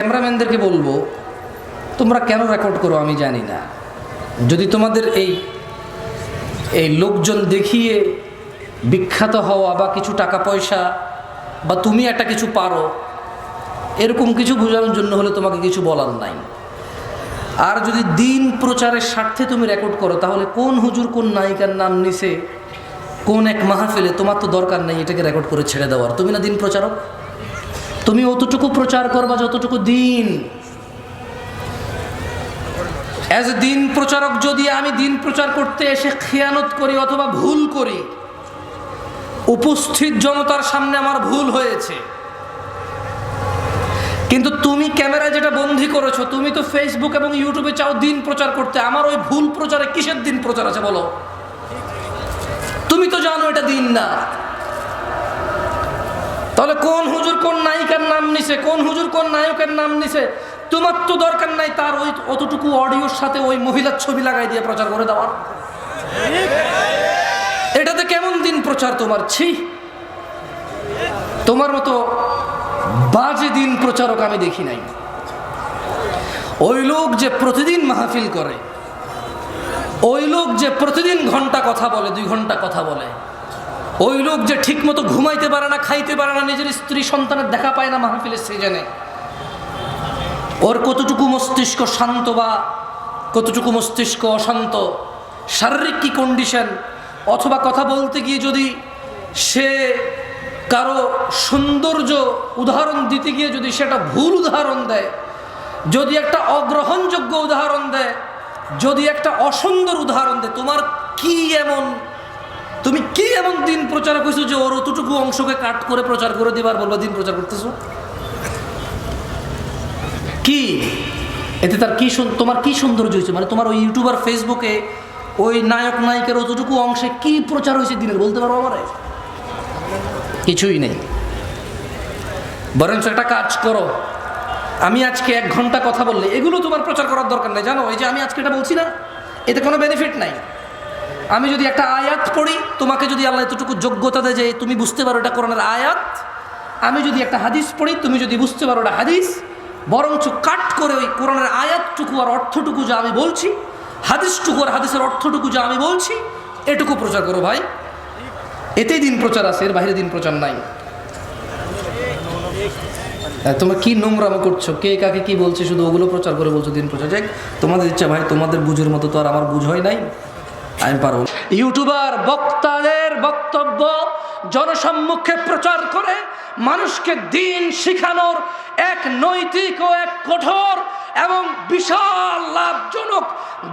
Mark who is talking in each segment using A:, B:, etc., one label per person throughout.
A: ক্যামেরাম্যানদেরকে বলব, তোমরা কেন রেকর্ড করো আমি জানি না। যদি তোমাদের এই এই লোকজন দেখিয়ে বিখ্যাত হওয়া বা কিছু টাকা পয়সা বা তুমি একটা কিছু পারো, এরকম কিছু বোঝানোর জন্য হলে তোমাকে কিছু বলার নাই। আর যদি দিন প্রচারের স্বার্থে তুমি রেকর্ড করো, তাহলে কোন হুজুর, কোন নায়িকার নাম নিছে, কোন এক মাহফিলে তোমার তো দরকার নেই এটাকে রেকর্ড করে ছেড়ে দেওয়ার। তুমি না দিন প্রচারক? তুমি অতটুকু প্রচার করবা যতটুকু দিন। অ্যাজ দিন প্রচারক, যদি আমি দিন প্রচার করতে এসে খেয়ানত করি অথবা ভুল করি, উপস্থিত জনতার সামনে আমার ভুল হয়েছে। কিন্তু তুমি ক্যামেরায় যেটা বন্দি করেছ, তুমি তো ফেসবুক এবং ইউটিউবে চাও দিন প্রচার করতে। আমার ওই ভুল প্রচারে কিসের দিন প্রচার আছে বলো? তুমি তো জানো এটা দিন না। তাহলে কোন হুজুর কোন নায়িকার নাম নিছে? কোন হুজুর কোন নায়কের নাম নিছে? তোমার তো দরকার নাই তার ওই অতটুকু অডিওর সাথে ওই মহিলার ছবি লাগাই দিয়ে প্রচার করে দেওয়ার। এটাতে কেমন দিন প্রচার তোমার? ছি। তোমার মতো বাজে দিন প্রচারক আমি দেখি নাই। ওই লোক যে প্রতিদিন মাহফিল করে, ওই লোক যে প্রতিদিন ঘণ্টা কথা বলে, দুই ঘণ্টা কথা বলে ওই লোক যে ঠিকমতো ঘুমাইতে পারে না, খাইতে পারে না, নিজের স্ত্রী সন্তানের দেখা পায় না মাহফিলের সিজনে। ওর কতটুকু মস্তিষ্ক শান্ত বা কতটুকু মস্তিষ্ক অশান্ত? শারীরিক কি কন্ডিশন অথবা কথা বলতে গিয়ে যদি সে কারও সৌন্দর্য উদাহরণ দিতে গিয়ে যদি সেটা ভুল উদাহরণ দেয়, যদি একটা অগ্রহণযোগ্য উদাহরণ দেয়, যদি একটা অসুন্দর উদাহরণ দেয়, তোমার কি এমন তুমি কি এমন দিন প্রচার করছ যে ওর অতটুকু অংশকে কাট করে প্রচার করে দিবার বলব, দিন প্রচার করতেছো? কি? এতে তার কি তোমার কি সৌন্দর্য হয়েছে? মানে তোমার ওই ইউটিউবার ফেসবুকে ওই নায়ক, নায়িকার অতটুকু অংশে কি প্রচার হয়েছে দিনের? বলতে পারব আমার? কিছুই নেই। বরঞ্চ একটা কাজ করো। আমি আজকে এক ঘণ্টা কথা বললে, এগুলো তোমার প্রচার করার দরকার নেই। জানো, এই যে আমি আজকে এটা বলছি না, এতে কোনো বেনিফিট নাই। আমি যদি একটা আয়াত পড়ি তোমাকে যদি আল্লাহ এতটুকু যোগ্যতা দেয় যে তুমি বুঝতে পারো এটা কোরআনের আয়াত আমি যদি একটা হাদিস পড়ি তুমি যদি বুঝতে পারো এটা হাদিস বরঞ্চ কাট করে ওই কোরআনের আয়াতটুকু আর অর্থটুকু যা আমি বলছি হাদিসটুকু আর হাদিসের অর্থটুকু যা আমি বলছি এটুকু প্রচার করো ভাই। এতেই দিন প্রচার আছে এর বাইরে দিন প্রচার নাই। হ্যাঁ, তোমরা কি নোংরামো করছ? কে কাকে কি বলছে শুধু ওগুলো প্রচার করে বলছো দিন প্রচার। যাক তোমাদের ইচ্ছা ভাই তোমাদের বুঝের মতো তো আর আমার বুঝ হয় নাই। ইউটিউবার, বক্তাদের বক্তব্য জনসম্মুখে প্রচার করে মানুষকে দিন শিখানোর এক নৈতিক ও এক কঠোর এবং বিশাল লাভজনক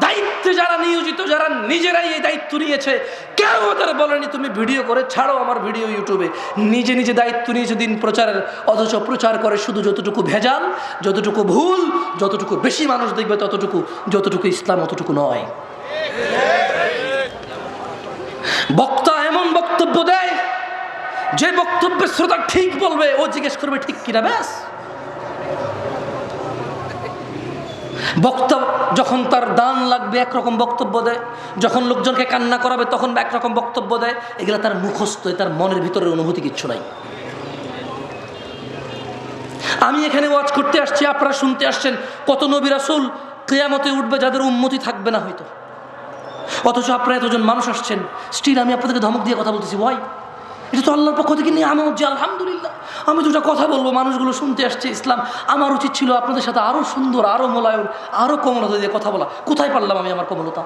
A: দায়িত্বে যারা নিয়োজিত, যারা নিজেরাই এই দায়িত্ব নিয়েছে, কেউ ওদের বলেনি, তুমি ভিডিও করে ছাড়ো আমার ভিডিও ইউটিউবে। নিজে নিজে দায়িত্ব নিয়েছে দিন প্রচারের, অথচ প্রচার করে শুধু যতটুকু ভেজাল, যতটুকু ভুল, যতটুকু বেশি মানুষ দেখবে, ততটুকু, যতটুকু ইসলাম, অতটুকু নয়। বক্তা এমন বক্তব্য দেয়, যে বক্তব্যের শ্রোতা ঠিক বলবে, ও জিজ্ঞেস করবে, ঠিক কিনা? ব্যাস। বক্তা যখন তার দান লাগবে, একরকম বক্তব্য দেয়, যখন লোকজনকে কান্না করাবে, তখন একরকম বক্তব্য দেয়, এগুলো তার মুখস্থ তার মনের ভিতরের অনুভূতি কিচ্ছু নাই। আমি এখানে ওয়াজ করতে আসছি, আপনারা শুনতে আসছেন, কত নবী রাসুল কেয়ামতে উঠবে যাদের উন্মতি থাকবে না হয়তো। অথচ আপনারা এতজন মানুষ আসছেন। স্টিল আমি আপনাদেরকে ধমক দিয়ে কথা বলতেছি ভাই এটা তো আল্লাহর পক্ষ থেকে নিয়ে আমার যে আলহামদুলিল্লাহ। আমি দুটা কথা বলব, মানুষগুলো শুনতে আসছে ইসলাম। আমার উচিত ছিল আপনাদের সাথে আরও সুন্দর আরও মোলায়ন আরও কোমলতা দিয়ে কথা বলা। কোথায় পারলাম আমি আমার কোমলতা?